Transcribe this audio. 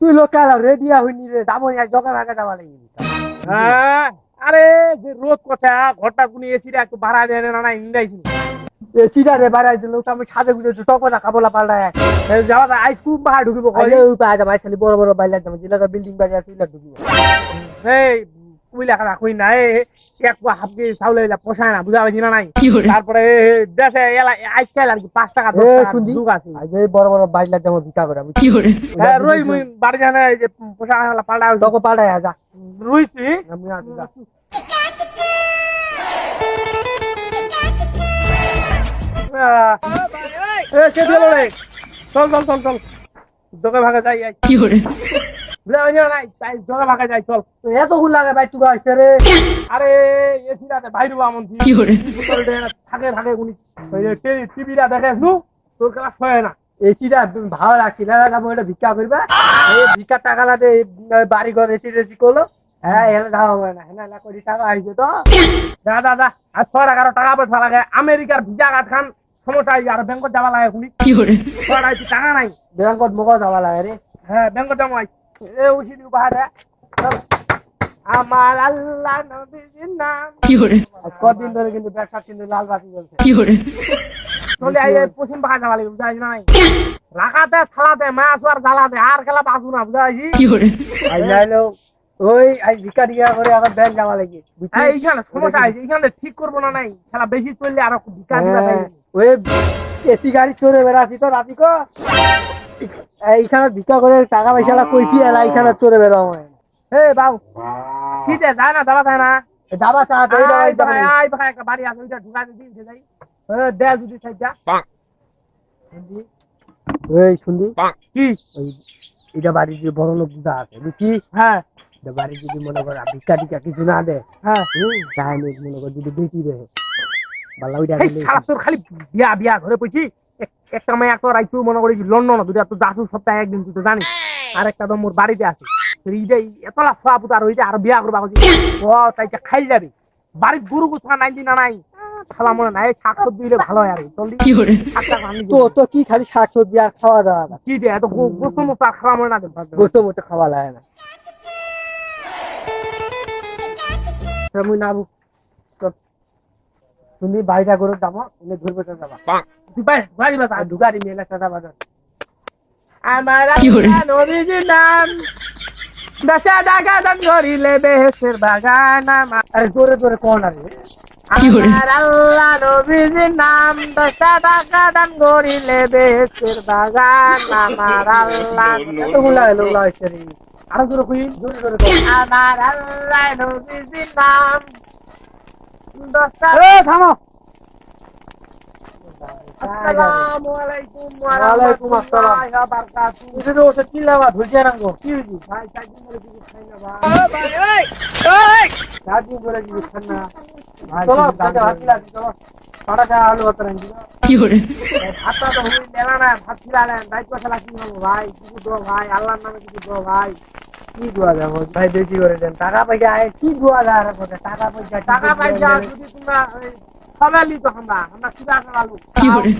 তুই local ready হইনি রে যাব জগা ভাগা যাওয়া লাগি হ্যাঁ আরে যে রোদ কথা ঘরটা কুনি এসিটা একটু বাড়া দেয় না না ইন্দাইছি এ সিধা রে বাড়াই দিল ওটা আমি সাজে গুজে টক না খাবলা পাল্টা যাওয়া আইসক্রিম বাহা ঢুকিব কই? উপায় আছে ভাই খালি বড় বড় বাইলা যাবে যেটা বিল্ডিং বাড়ি আছে ইলা ঢুকিব। এই কুইলা কই না এক হাফকে চাউলে পোষায় না বুঝা পাইছি না নাই তারপরে দেশে আজকাল আর কি পাঁচ টাকা যুগ আছে বড় বড় বাইলা যাব ভিকা করে হ্যাঁ রই মুই বাড়ি জানা যে পোষা পাল্টা টক পাল্টায় যা রইছি আমি আসি যা এ কে দিল চল চল চল ভাগে যাই আই বুঝা এত হুল লাগে ভাই তুই আসছে রে। আরে এসিটাতে বাইরে আমন কি করে? থাকে উনি দেখে নু তোর ক্লাস হয় না। এসিটা ভালো লাগছে না যাব এটা ভিক্ষা করবে। এই ভিক্ষার টাকা লাগে বাড়ি ঘর এসি রেসি করল। হ্যাঁ এলা যাওয়া হবে না হ্যাঁ না কোটি টাকা আইছে তো। দাদা দাদা আর ছয় টাকার টাকা পয়সা লাগে। আমেরিকার ভিসা কার্ড খান সমস্যা আর ব্যাংকত যাওয়া লাগে শুনি টাকা টাকা নাই? ব্যাংকত মগা যাওয়া লাগে রে। হ্যাঁ ব্যাংকত যাব আমার আল্লাহ নাম। কদিন ধরে কিন্তু ব্যবসা কিন্তু লাল বাতি চলে আই পশ্চিম নাই? রাখাতে মাছ আর জ্বালাতে আর খেলা না বুঝা পাইছি আই নাইলো ওই আই ভিক্ষা টিকা করে এখন ব্যাংক যাওয়া লাগে এইখানে সমস্যা আছে এইখানে ঠিক করব না নাই। খেলা বেশি চললে আর ভিকা দিবা হ্যাঁ, ওই এসি গাড়ি চড়ে বেড়াচ্ছি তো রাতি কো এইখানে ভিক্ষা করে টাকা পয়সা কইছি এলা এইখানে চড়ে বেড়াও হে বাবু কি দে যায় না দাবা যায় না। দাবা চা দই আই দাবা ভাই আই ভাই একটা বাড়ি আছে ওইটা ঢুকা দিই উঠে যাই এ দে যদি সাইড যা। ওই শুনবি? কি? ওই এটা বাড়ির যে বড় লোক দুটা আছে বুঝছি? হ্যাঁ। বাড়ি যদি মনে কর ভিক্ষা টিকা কিছু না দে হ্যাঁ। তাহলে মনে কর যদি বেটি দেয় বালা ওইটা এই খালি বিয়া বিয়া ঘরে পড়ছি? একটা মেয়ে একটা রাইছু মনে করি লন্ডন দুটা তো যাসু সপ্তাহে একদিন তুই তো জানিস। আর একটা তো মোর বাড়িতে আছে। তো এইটাই এতলা সোয়া পুতার হইতে আর বিয়া করবা হচ্ছে ও তাই খাই যাবি। বাড়ির গরু গুছা নাই দিন নাই। খালা মনে নাই শাক সবজি দিলে ভালো হয় আর। জলদি টাক আনি তো তো কি খালি শাক সবজি আর খাওয়া দাওয়া না? কি দে এত গোস্ত মোস্ত আর খাওয়া মনে না দে গোস্ত মতো খাওয়া লাগে না। মুই নাবু তুমি বাড়িটা করে যাব তুমি ধরবে তো যাবা ঢুকারি মেলা সাদা বাজার আমার নবীজির নাম দশা টাকা দান করিলে বেহেসের বাগান আমার। জোরে জোরে কোন আরে। আমার আল্লাহ নবীজির নাম দশা টাকা করিলে বেহেসের বাগান আমার আল্লাহ। এতগুলা আরও জোরে কই জোরে জোরে আমার আল্লাহ নবীজির নাম থামো। ভাই কিছু দো ভাই। আল্লাহর নামে কিছু দো ভাই। কি দোয়া যাব? ভাই বেশি করে দেন। টাকা পয়সা আয় কি দোয়া যায় আর কথা? টাকা পয়সা টাকা পয়সা যদি তোমরা সবাই তো আমরা। আমরা করে? কি করে